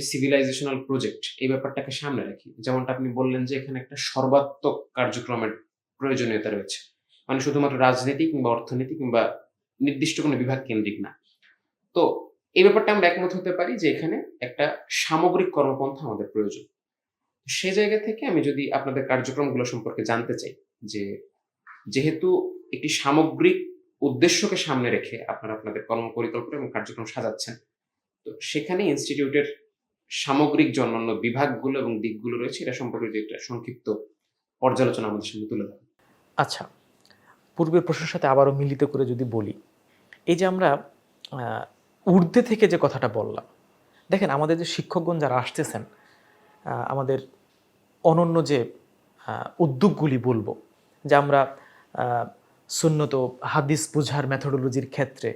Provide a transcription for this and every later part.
যে civilisational project এই ব্যাপারটাকে সামনে রাখি, যেমনটা আপনি বললেন যে এখানে একটা সর্বাত্মক কার্যক্রমের প্রয়োজনীয়তা রয়েছে। মানে শুধুমাত্র রাজনীতি কিংবা অর্থনীতি কিংবা নির্দিষ্ট কোনো বিভাগ কেন্দ্রিক না। তো এই ব্যাপারটা আমরা একমত হতে পারি যে এখানে একটা সামগ্রিক কর্মপন্থা আমাদের প্রয়োজন। সে জায়গা থেকে আমি যদি আপনাদের কার্যক্রমগুলো সম্পর্কে জানতে চাই যে যেহেতু একটি সামগ্রিক উদ্দেশ্যকে সামনে রেখে আপনারা আপনাদের কর্ম পরিকল্পনা এবং কার্যক্রম সাজাচ্ছেন, তো সেখানে ইনস্টিটিউটের সামগ্রিক যে অন্যান্য বিভাগগুলো এবং দিকগুলো রয়েছে, এটা সম্পর্কে যে একটা সংক্ষিপ্ত পর্যালোচনা আমাদের সামনে তুলে ধরেন আচ্ছা পূর্বের প্রশ্নের সাথে আবারও মিলিত করে যদি বলি, এই যে আমরা ঊর্ধ্বে থেকে যে কথাটা বললাম, দেখেন আমাদের যে শিক্ষকগণ যারা আসতেছেন আমাদের অনন্য যে উদ্যোগগুলি বলব, যে আমরা সুন্নত হাদিস বুঝার মেথোডোলজির ক্ষেত্রে,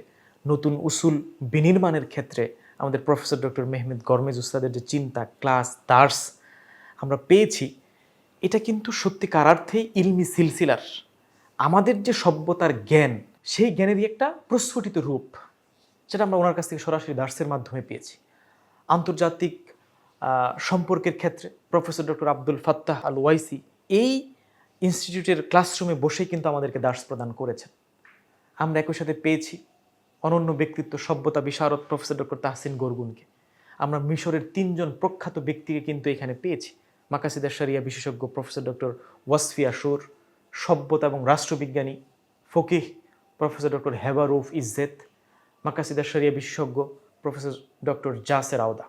নতুন উসুল বিনির্মাণের ক্ষেত্রে আমাদের প্রফেসর ডক্টর মেহমেদ গরমেজ উস্তাদের যে চিন্তা, ক্লাস, দার্স, আমরা পেয়েছি, এটা কিন্তু সত্যিকার অর্থেই ইলমি সিলসিলার। আমাদের যে সভ্যতার জ্ঞান, সেই জ্ঞানেরই একটা প্রস্ফুটিত রূপ, যেটা আমরা ওনার কাছ থেকে সরাসরি দার্সের মাধ্যমে পেয়েছি। আন্তর্জাতিক সম্পর্কের ক্ষেত্রে professor doctor Abdul Fattah al ওয়াইসি এই ইনস্টিটিউটের ক্লাসরুমে বসেই কিন্তু আমাদেরকে দার্স প্রদান করেছেন। আমরা একই সাথে পেয়েছি অনন্য ব্যক্তিত্ব, সভ্যতা, বিশারদ প্রফেসর ডক্টর তাহসিন গরগুনকে। আমরা মিশরের তিনজন প্রখ্যাত ব্যক্তিকে কিন্তু এখানে পেয়েছি। মাকাসিদা শরিয়া বিশেষজ্ঞ প্রফেসর ডক্টর ওয়াসফিয়া সুর সভ্যতা এবং রাষ্ট্রবিজ্ঞানী, ফকিহ প্রফেসর ডক্টর হেবারুফ ইজ্জেত মাকাসিদা শরিয়া বিশেষজ্ঞ প্রফেসর ডক্টর জাসের আওদা।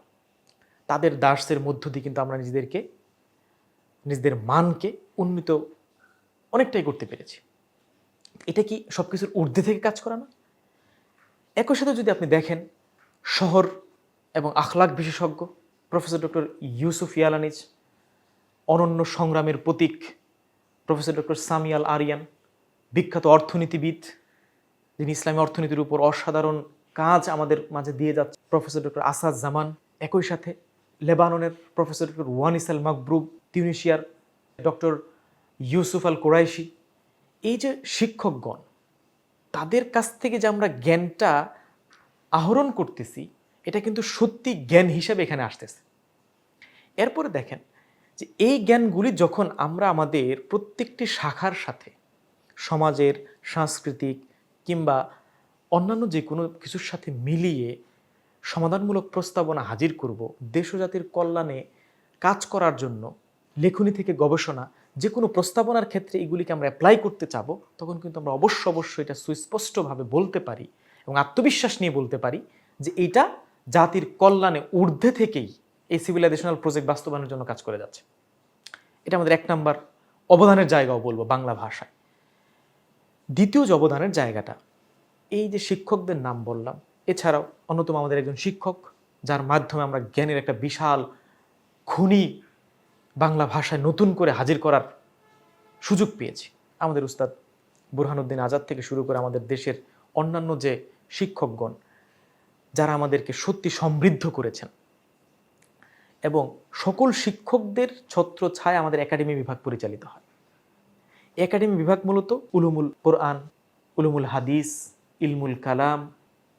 তাদের দাসের মধ্য দিয়ে কিন্তু আমরা নিজেদেরকে, নিজেদের মানকে উন্নীত অনেকটাই করতে পেরেছি। এটা কি সব কিছুর ঊর্ধ্বে থেকে কাজ করা না? একই সাথে যদি আপনি দেখেন, শহর এবং আখলাক বিশেষজ্ঞ, প্রফেসর ডক্টর ইউসুফ ইয়ালানিজ, অনন্য সংগ্রামের প্রতীক, professor doctor Sami Al Arian, বিখ্যাত অর্থনীতিবিদ, যিনি ইসলামী অর্থনীতির উপর অসাধারণ কাজ আমাদের মাঝে দিয়ে যাচ্ছে, প্রফেসর ডক্টর আসাদ জামান, একই সাথে লেবাননের প্রফেসর ডক্টর ওয়ানিসাল মাকব্রুব তিউনিশিয়ার ডক্টর ইউসুফ আল কোরাইশি। এই যে শিক্ষকগণ তাদের কাছ থেকে যে আমরা জ্ঞানটা আহরণ করতেছি, এটা কিন্তু সত্যি জ্ঞান হিসেবে এখানে আসতেছে। এরপরে দেখেন যে এই জ্ঞানগুলি যখন আমরা আমাদের প্রত্যেকটি শাখার সাথে, সমাজের, সাংস্কৃতিক কিংবা অন্যান্য যে কোনো কিছুর সাথে মিলিয়ে সমাধানমূলক প্রস্তাবনা হাজির করব দেশ ও জাতির কল্যাণে কাজ করার জন্য লেখনী থেকে গবেষণা যে কোনো প্রস্তাবনার ক্ষেত্রে এগুলিকে আমরা অ্যাপ্লাই করতে চাবো, তখন কিন্তু আমরা অবশ্য অবশ্যই এটা সুস্পষ্টভাবে বলতে পারি এবং আত্মবিশ্বাস নিয়ে বলতে পারি যে এইটা জাতির কল্যাণে ঊর্ধ্বে থেকেই এই সিভিলাইজেশনাল প্রজেক্ট বাস্তবায়নের জন্য কাজ করে যাচ্ছে। এটা আমাদের এক নাম্বার অবদানের জায়গাও বলব বাংলা ভাষায়। দ্বিতীয় যে অবদানের জায়গাটা, এই যে শিক্ষকদের নাম বললাম, এছাড়াও অন্যতম আমাদের একজন শিক্ষক, যার মাধ্যমে আমরা জ্ঞানের একটা বিশাল খুনি বাংলা ভাষায় নতুন করে হাজির করার সুযোগ পেয়েছি। আমাদের উস্তাদ বুরহানুদ্দিন আজাদ থেকে শুরু করে আমাদের দেশের অন্যান্য যে শিক্ষকগণ, যারা আমাদেরকে সত্যি সমৃদ্ধ করেছেন এবং সকল শিক্ষকদের ছত্র ছায় আমাদের একাডেমি বিভাগ পরিচালিত হয়। একাডেমি বিভাগ মূলত উলুমুল কোরআন, উলুমুল হাদিস, ইলমুল কালাম,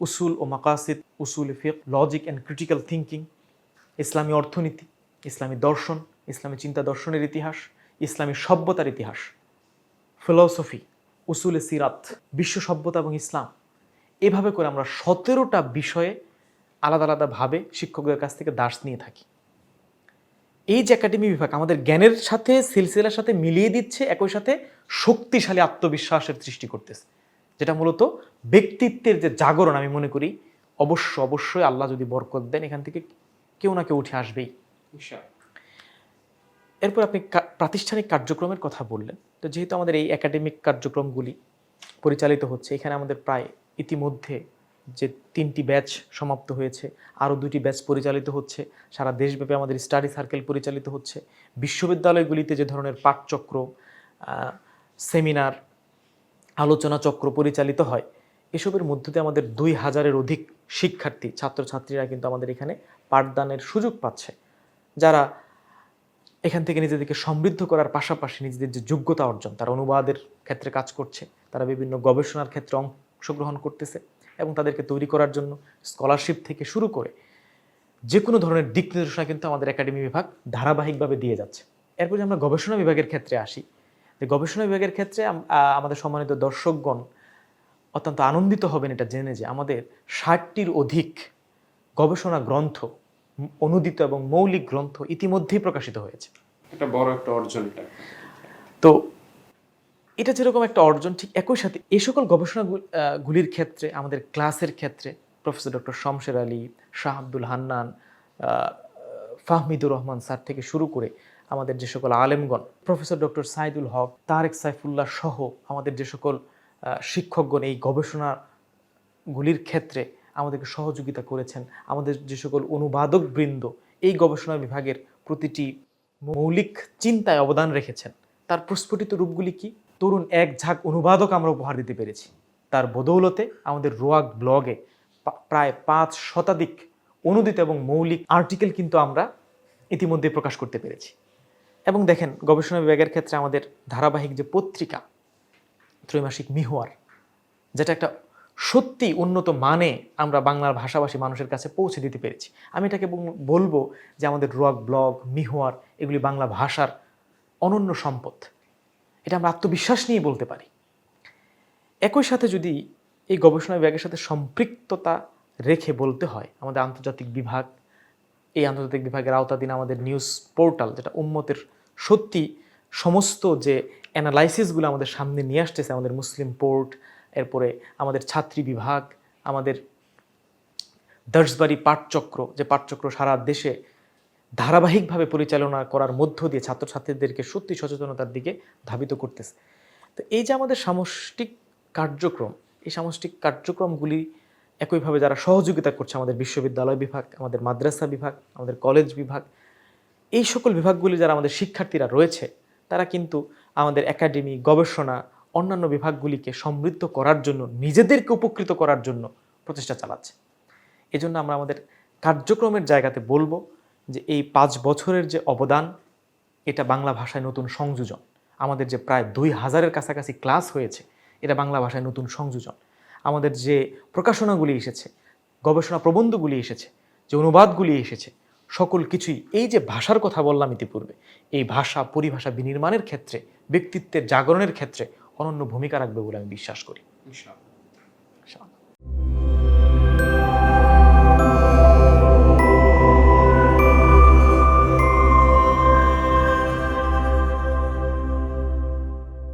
উসুল ও মাকাসিদ, উসুল ফিক, লজিক অ্যান্ড ক্রিটিক্যাল থিঙ্কিং ইসলামী অর্থনীতি, ইসলামী দর্শন ইসলামী চিন্তা দর্শনের ইতিহাস, ইসলামী সভ্যতার ইতিহাস, ফিলসফি, উসুলে সিরাত, বিশ্ব সভ্যতা এবং ইসলাম, এভাবে করে আমরা সতেরোটা বিষয়ে আলাদা আলাদাভাবে শিক্ষকদের কাছ থেকে দাস নিয়ে থাকি। এই যে একাডেমি বিভাগ আমাদের জ্ঞানের সাথে, সিলসিলার সাথে মিলিয়ে দিচ্ছে, একই সাথে শক্তিশালী আত্মবিশ্বাসের সৃষ্টি করতেছে, যেটা মূলত ব্যক্তিত্বের যে জাগরণ আমি মনে করি, অবশ্য অবশ্যই আল্লাহ যদি বরকত দেন, এখান থেকে কেউ না কেউ উঠে আসবেই। এরপর আপনি প্রাতিষ্ঠানিক কার্যক্রমের কথা বললেন। তো যেহেতু আমাদের এই একাডেমিক কার্যক্রমগুলি পরিচালিত হচ্ছে, এখানে আমাদের প্রায় ইতিমধ্যে যে তিনটি ব্যাচ সমাপ্ত হয়েছে, আরও দুটি ব্যাচ পরিচালিত হচ্ছে, সারা দেশব্যাপী আমাদের স্টাডি সার্কেল পরিচালিত হচ্ছে, বিশ্ববিদ্যালয়গুলিতে যে ধরনের পাঠচক্র সেমিনার, আলোচনা চক্র পরিচালিত হয়, এসবের মধ্য দিয়ে আমাদের দুই হাজারের অধিক শিক্ষার্থী, ছাত্রছাত্রীরা কিন্তু আমাদের এখানে পাঠদানের সুযোগ পাচ্ছে। যারা এখান থেকে নিজেদেরকে সমৃদ্ধ করার পাশাপাশি নিজেদের যে যোগ্যতা অর্জন, তারা অনুবাদের ক্ষেত্রে কাজ করছে, তারা বিভিন্ন গবেষণার ক্ষেত্রে অংশগ্রহণ করতেছে এবং তাদেরকে তৈরি করার জন্য স্কলারশিপ থেকে শুরু করে যে কোনো ধরনের দিক নির্দেশনা কিন্তু আমাদের একাডেমি বিভাগ ধারাবাহিকভাবে দিয়ে যাচ্ছে। এরপর আমরা গবেষণা বিভাগের ক্ষেত্রে আসি, যে গবেষণা বিভাগের ক্ষেত্রে আমাদের সম্মানিত দর্শকগণ অত্যন্ত আনন্দিত হবেন এটা জেনে যে আমাদের ষাটটির অধিক গবেষণা গ্রন্থ অনুদিত এবং মৌলিক গ্রন্থ ইতিমধ্যেই প্রকাশিত হয়েছে। একটা বড় একটা অর্জন এটা। তো এটা যেরকম একটা অর্জন ঠিক একই সাথে এই সকল গবেষণা গুলির ক্ষেত্রে আমাদের ক্লাসের ক্ষেত্রে professor doctor Shamsher Ali Shah Abdul Hannan Fahmidur Rahman sir থেকে শুরু করে আমাদের যে সকল আলেমগণ প্রফেসর ডক্টর সাইদুল হক তারেক সাইফুল্লাহ সহ আমাদের যে সকল শিক্ষকগণ এই গবেষণাগুলির ক্ষেত্রে আমাদেরকে সহযোগিতা করেছেন। আমাদের যে সকল অনুবাদক বৃন্দ, এই গবেষণা বিভাগের প্রতিটি মৌলিক চিন্তায় অবদান রেখেছেন। তার প্রস্ফুটিত রূপগুলি কি? তরুণ এক ঝাঁক অনুবাদক আমরা উপহার দিতে পেরেছি। তার বদৌলতে আমাদের রোয়াক ব্লগে প্রায় পাঁচ শতাধিক অনুদিত এবং মৌলিক আর্টিকেল কিন্তু আমরা ইতিমধ্যে প্রকাশ করতে পেরেছি। এবং দেখেন, গবেষণা বিভাগের ক্ষেত্রে আমাদের ধারাবাহিক যে পত্রিকা ত্রৈমাসিক মিহুয়ার, যেটা একটা সত্যি উন্নত মানে আমরা বাংলার ভাষাভাষী মানুষের কাছে পৌঁছে দিতে পেরেছি। আমি এটাকে বলব যে আমাদের রোয়াক ব্লগ, মিহুয়ার এগুলি বাংলা ভাষার অনন্য সম্পদ। এটা আমরা আত্মবিশ্বাস নিয়ে বলতে পারি। একই সাথে যদি এই গবেষণা বিভাগের সাথে সম্পৃক্ততা রেখে বলতে হয়, আমাদের আন্তর্জাতিক বিভাগ, এই আন্তর্জাতিক বিভাগের আওতাধীন আমাদের নিউজ পোর্টাল, যেটা উম্মতের সত্যি সমস্ত যে অ্যানালাইসিসগুলো আমাদের সামনে নিয়ে আসতেছে, আমাদের মুসলিম পোর্ট এরপরে আমাদের ছাত্রী বিভাগ, আমাদের দর্শবাড়ি পাঠচক্র, যে পাঠচক্র সারা দেশে ধারাবাহিকভাবে পরিচালনা করার মধ্য দিয়ে ছাত্রছাত্রীদেরকে সত্যি সচেতনতার দিকে ধাবিত করতেছে। তো এই যে আমাদের সামষ্টিক কার্যক্রম, এই সামষ্টিক কার্যক্রমগুলি একইভাবে যারা সহযোগিতা করছে আমাদের বিশ্ববিদ্যালয় বিভাগ, আমাদের মাদ্রাসা বিভাগ, আমাদের কলেজ বিভাগ, এই সকল বিভাগগুলি যারা আমাদের শিক্ষার্থীরা রয়েছে, তারা কিন্তু আমাদের একাডেমি, গবেষণা অন্যান্য বিভাগগুলিকে সমৃদ্ধ করার জন্য, নিজেদেরকে উপকৃত করার জন্য প্রচেষ্টা চালাচ্ছে। এজন্য আমরা আমাদের কার্যক্রমের জায়গাতে বলব যে এই পাঁচ বছরের যে অবদান, এটা বাংলা ভাষায় নতুন সংযোজন। আমাদের যে প্রায় দুই হাজারের কাছাকাছি ক্লাস হয়েছে, এটা বাংলা ভাষায় নতুন সংযোজন। আমাদের যে প্রকাশনাগুলি এসেছে, গবেষণা প্রবন্ধগুলি এসেছে, যে অনুবাদগুলি এসেছে, সকল কিছুই এই যে ভাষার কথা বললাম ইতিপূর্বে, এই ভাষা পরিভাষা বিনির্মাণের ক্ষেত্রে, ব্যক্তিত্বের জাগরণের ক্ষেত্রে অনন্য ভূমিকা রাখবে বলে আমি বিশ্বাস করি।